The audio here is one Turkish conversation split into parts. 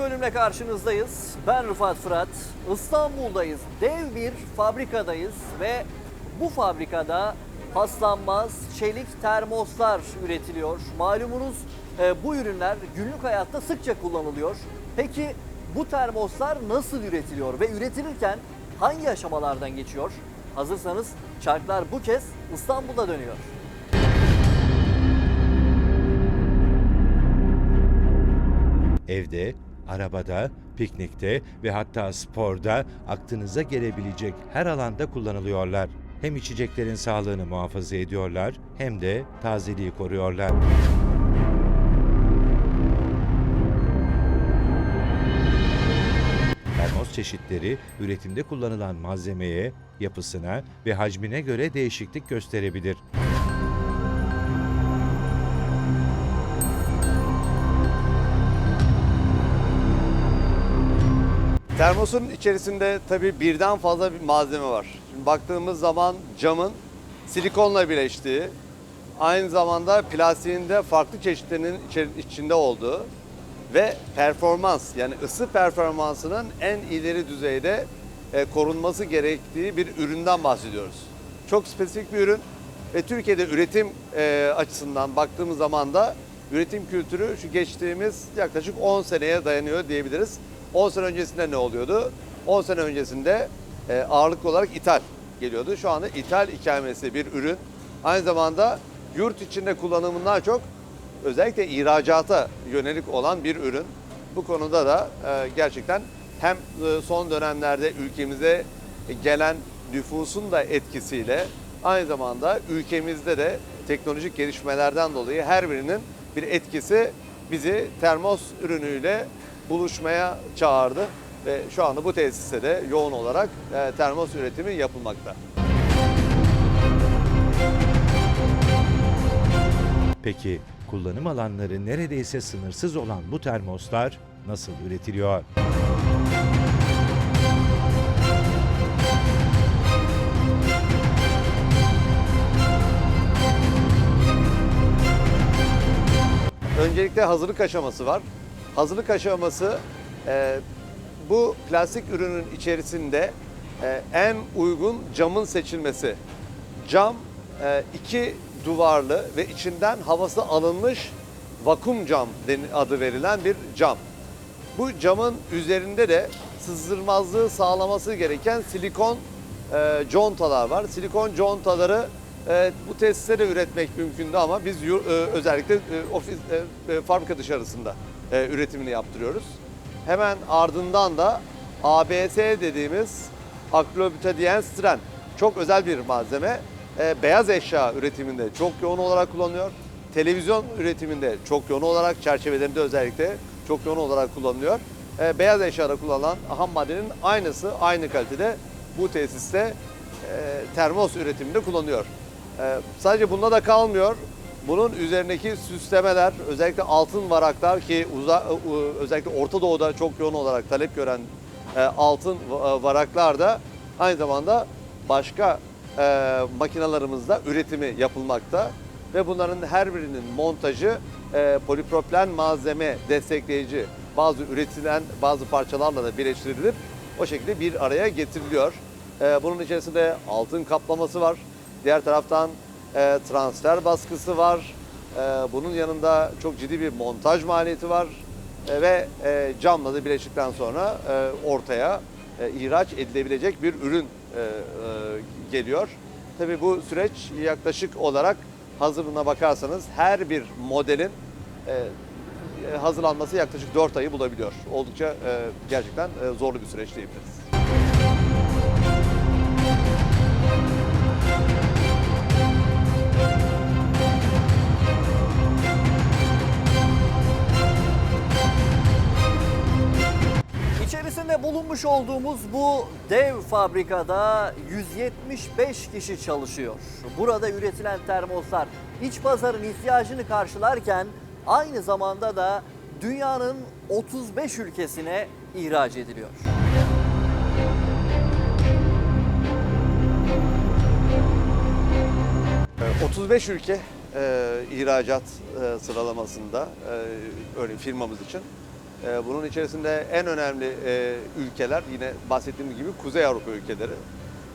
bölümle karşınızdayız. Ben Rıfat Fırat. İstanbul'dayız. Dev bir fabrikadayız ve bu fabrikada paslanmaz çelik termoslar üretiliyor. Malumunuz e, bu ürünler günlük hayatta sıkça kullanılıyor. Peki bu termoslar nasıl üretiliyor ve üretilirken hangi aşamalardan geçiyor? Hazırsanız çarklar bu kez İstanbul'da dönüyor. Evde, arabada, piknikte ve hatta sporda aklınıza gelebilecek her alanda kullanılıyorlar. Hem içeceklerin sağlığını muhafaza ediyorlar hem de tazeliği koruyorlar. Termos çeşitleri üretimde kullanılan malzemeye, yapısına ve hacmine göre değişiklik gösterebilir. Termosun içerisinde tabii birden fazla bir malzeme var. Şimdi baktığımız zaman camın silikonla birleştiği, aynı zamanda plastiğinde farklı çeşitlerinin içinde olduğu ve performans yani ısı performansının en ileri düzeyde e, korunması gerektiği bir üründen bahsediyoruz. Çok spesifik bir ürün ve Türkiye'de üretim e, açısından baktığımız zaman da üretim kültürü şu geçtiğimiz yaklaşık 10 seneye dayanıyor diyebiliriz. 10 sene öncesinde ne oluyordu? 10 sene öncesinde e, ağırlıklı olarak ithal geliyordu. Şu anda ithal ikamesi bir ürün. Aynı zamanda yurt içinde kullanımından çok özellikle ihracata yönelik olan bir ürün. Bu konuda da e, gerçekten hem e, son dönemlerde ülkemize gelen nüfusun da etkisiyle aynı zamanda ülkemizde de teknolojik gelişmelerden dolayı her birinin bir etkisi bizi termos ürünüyle buluşmaya çağırdı ve şu anda bu tesiste de yoğun olarak e, termos üretimi yapılmakta. Peki kullanım alanları neredeyse sınırsız olan bu termoslar nasıl üretiliyor? Öncelikle hazırlık aşaması var. Hazırlık aşaması e, bu plastik ürünün içerisinde e, en uygun camın seçilmesi. Cam e, iki duvarlı ve içinden havası alınmış vakum cam adı verilen bir cam. Bu camın üzerinde de sızdırmazlığı sağlaması gereken silikon e, contalar var. Silikon contaları e, bu tesiste de üretmek mümkündü ama biz e, özellikle e, ofis e, e, fabrika dışarısında e, üretimini yaptırıyoruz. Hemen ardından da ABS dediğimiz akrobutadienstren çok özel bir malzeme. E, beyaz eşya üretiminde çok yoğun olarak kullanılıyor. Televizyon üretiminde çok yoğun olarak çerçevelerinde özellikle çok yoğun olarak kullanılıyor. E, beyaz eşyada kullanılan ham maddenin aynısı aynı kalitede bu tesiste e, termos üretiminde kullanılıyor. E, sadece bununla da kalmıyor. Bunun üzerindeki süslemeler, özellikle altın varaklar ki uza, e, özellikle Orta Doğu'da çok yoğun olarak talep gören e, altın va- varaklar da aynı zamanda başka e, makinalarımızda üretimi yapılmakta ve bunların her birinin montajı e, polipropilen malzeme destekleyici bazı üretilen bazı parçalarla da birleştirilip o şekilde bir araya getiriliyor. E, bunun içerisinde altın kaplaması var. Diğer taraftan e, transfer baskısı var. E, bunun yanında çok ciddi bir montaj maliyeti var. E, ve e, camla da birleştikten sonra ortaya e, ihraç edilebilecek bir ürün geliyor. Tabii bu süreç yaklaşık olarak hazırlığına bakarsanız her bir modelin hazırlanması yaklaşık 4 ayı bulabiliyor. Oldukça gerçekten zorlu bir süreç diyebiliriz. İçerisinde bulunmuş olduğumuz bu dev fabrikada 175 kişi çalışıyor. Burada üretilen termoslar iç pazarın ihtiyacını karşılarken aynı zamanda da dünyanın 35 ülkesine ihraç ediliyor. E, 35 ülke e, ihracat e, sıralamasında e, örneğin firmamız için E, bunun içerisinde en önemli e, ülkeler yine bahsettiğim gibi Kuzey Avrupa ülkeleri.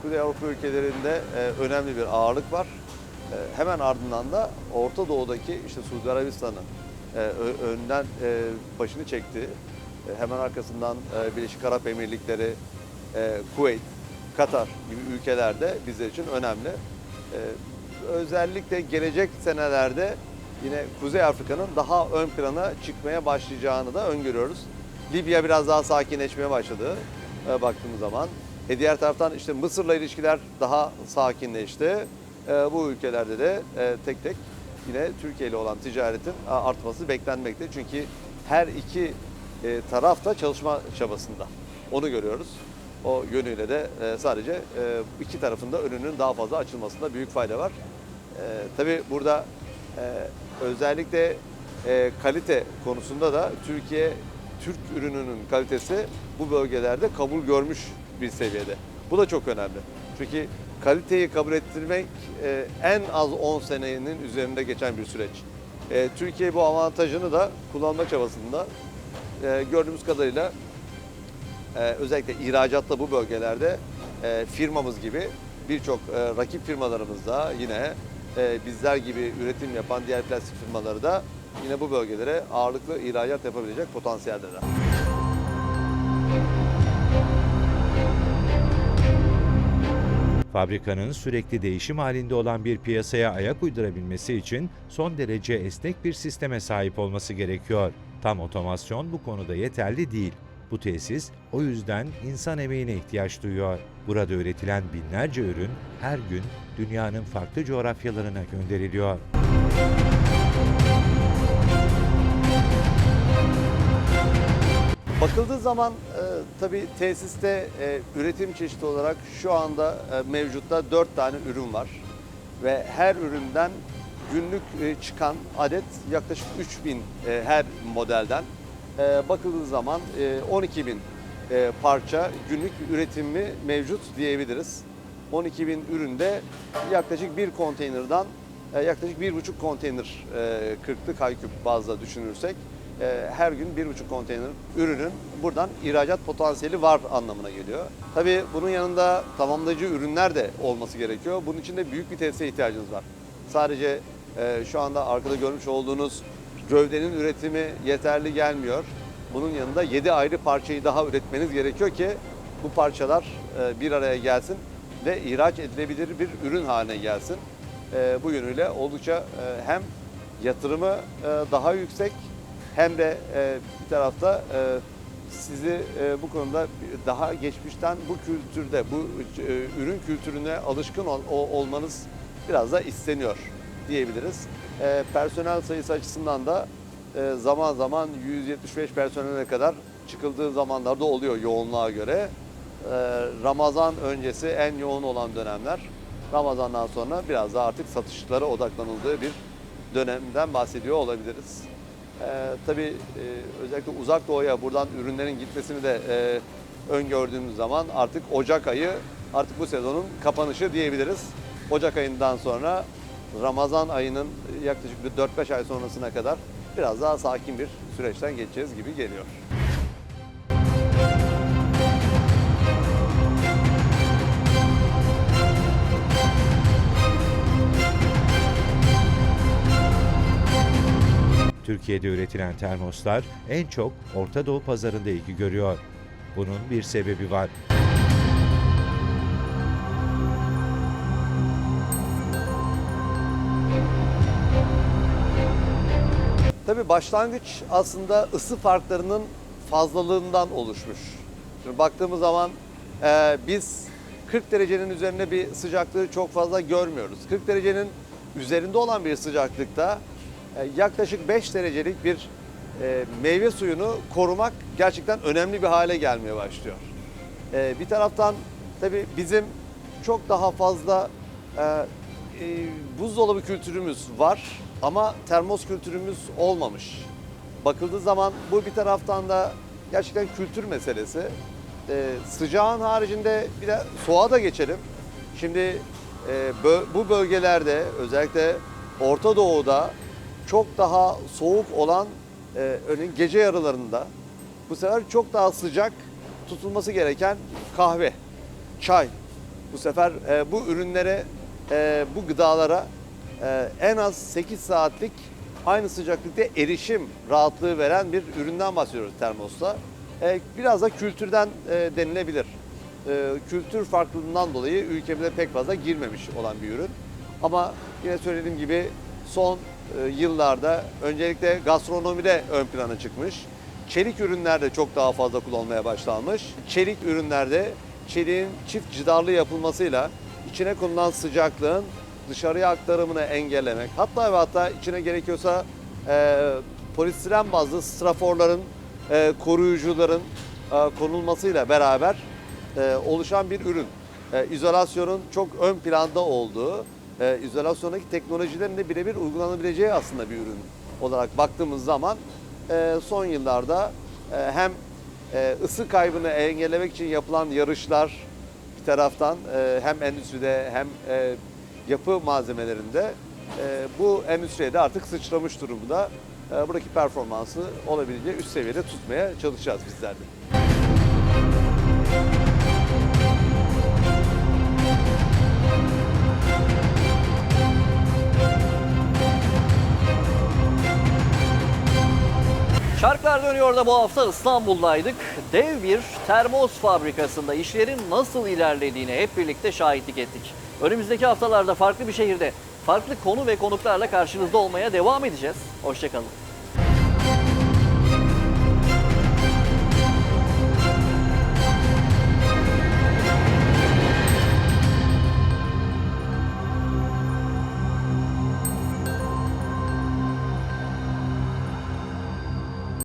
Kuzey Avrupa ülkelerinde e, önemli bir ağırlık var. E, hemen ardından da Orta Doğu'daki işte Suudi Arabistan'ın önden başını çekti. E, hemen arkasından Birleşik Arap Emirlikleri, Kuveyt, Katar gibi ülkelerde bizler için önemli. Özellikle gelecek senelerde yine Kuzey Afrika'nın daha ön plana çıkmaya başlayacağını da öngörüyoruz. Libya biraz daha sakinleşmeye başladı e, baktığımız zaman. E, diğer taraftan işte Mısır'la ilişkiler daha sakinleşti. E, bu ülkelerde de e, tek tek yine Türkiye ile olan ticaretin artması beklenmekte. Çünkü her iki e, taraf da çalışma çabasında. Onu görüyoruz. O yönüyle de e, sadece e, iki tarafında önünün daha fazla açılmasında büyük fayda var. E, tabii burada özellikle e, kalite konusunda da Türkiye Türk ürününün kalitesi bu bölgelerde kabul görmüş bir seviyede. Bu da çok önemli. Çünkü kaliteyi kabul ettirmek e, en az 10 senenin üzerinde geçen bir süreç. E, Türkiye bu avantajını da kullanma çabasında gördüğümüz kadarıyla özellikle ihracatta bu bölgelerde firmamız gibi birçok e, rakip firmalarımız da yine e, bizler gibi üretim yapan diğer plastik firmaları da yine bu bölgelere ağırlıklı ihracat yapabilecek potansiyeldeler. Fabrikanın sürekli değişim halinde olan bir piyasaya ayak uydurabilmesi için son derece esnek bir sisteme sahip olması gerekiyor. Tam otomasyon bu konuda yeterli değil. Bu tesis o yüzden insan emeğine ihtiyaç duyuyor. Burada üretilen binlerce ürün her gün dünyanın farklı coğrafyalarına gönderiliyor. Bakıldığı zaman e, tabii tesiste e, üretim çeşidi olarak şu anda e, mevcutta 4 tane ürün var. Ve her üründen günlük e, çıkan adet yaklaşık 3000 e, her modelden. E, bakıldığı zaman e, 12 bin e, parça günlük üretimi mevcut diyebiliriz. 12 bin üründe yaklaşık bir konteynerdan e, yaklaşık bir buçuk konteyner e, 40'lı kayküp bazda düşünürsek e, her gün bir buçuk konteyner ürünün buradan ihracat potansiyeli var anlamına geliyor. Tabii bunun yanında tamamlayıcı ürünler de olması gerekiyor. Bunun için de büyük bir tesise ihtiyacınız var. Sadece e, şu anda arkada görmüş olduğunuz gövdenin üretimi yeterli gelmiyor. Bunun yanında 7 ayrı parçayı daha üretmeniz gerekiyor ki bu parçalar e, bir araya gelsin ve ihraç edilebilir bir ürün haline gelsin. E, bu yönüyle oldukça e, hem yatırımı daha yüksek hem de bir tarafta sizi bu konuda daha geçmişten bu kültürde, bu ürün kültürüne alışkın olmanız biraz da isteniyor diyebiliriz. E, personel sayısı açısından da e, zaman zaman 175 personele kadar çıkıldığı zamanlarda oluyor yoğunluğa göre. E, Ramazan öncesi en yoğun olan dönemler. Ramazandan sonra biraz daha artık satışlara odaklanıldığı bir dönemden bahsediyor olabiliriz. Ee, tabii e, özellikle uzak doğuya buradan ürünlerin gitmesini de e, öngördüğümüz zaman artık Ocak ayı artık bu sezonun kapanışı diyebiliriz. Ocak ayından sonra Ramazan ayının yaklaşık bir 4-5 ay sonrasına kadar biraz daha sakin bir süreçten geçeceğiz gibi geliyor. Türkiye'de üretilen termoslar en çok Orta Doğu pazarında ilgi görüyor. Bunun bir sebebi var. Tabii başlangıç aslında ısı farklarının fazlalığından oluşmuş. Şimdi baktığımız zaman e, biz 40 derecenin üzerinde bir sıcaklığı çok fazla görmüyoruz. 40 derecenin üzerinde olan bir sıcaklıkta e, yaklaşık 5 derecelik bir e, meyve suyunu korumak gerçekten önemli bir hale gelmeye başlıyor. E, bir taraftan tabii bizim çok daha fazla e, e, buzdolabı kültürümüz var ama termos kültürümüz olmamış. Bakıldığı zaman bu bir taraftan da gerçekten kültür meselesi. E, sıcağın haricinde bir de soğuğa da geçelim. Şimdi e, bö- bu bölgelerde özellikle Orta Doğu'da çok daha soğuk olan e, örneğin gece yarılarında Bu sefer çok daha sıcak tutulması gereken kahve, çay. Bu sefer e, bu ürünlere, e, bu gıdalara e, en az 8 saatlik aynı sıcaklıkta erişim rahatlığı veren bir üründen bahsediyoruz termosta. E, biraz da kültürden e, denilebilir. E, kültür farklılığından dolayı ülkemize pek fazla girmemiş olan bir ürün. Ama yine söylediğim gibi son e, yıllarda öncelikle gastronomide ön plana çıkmış. Çelik ürünlerde çok daha fazla kullanılmaya başlanmış. Çelik ürünlerde çeliğin çift cidarlı yapılmasıyla içine konulan sıcaklığın dışarıya aktarımını engellemek, hatta ve hatta içine gerekiyorsa e, polistiren bazlı straforların, e, koruyucuların e, konulmasıyla beraber e, oluşan bir ürün. E, izolasyonun çok ön planda olduğu, e, izolasyondaki teknolojilerin de birebir uygulanabileceği aslında bir ürün olarak baktığımız zaman e, son yıllarda e, hem e, ısı kaybını engellemek için yapılan yarışlar bir taraftan e, hem endüstride hem e, yapı malzemelerinde e, bu endüstriye de artık sıçramış durumda. E, buradaki performansı olabildiğince üst seviyede tutmaya çalışacağız bizler de. Şarklar dönüyor da bu hafta İstanbul'daydık. Dev bir termos fabrikasında işlerin nasıl ilerlediğine hep birlikte şahitlik ettik. Önümüzdeki haftalarda farklı bir şehirde farklı konu ve konuklarla karşınızda olmaya devam edeceğiz. Hoşçakalın.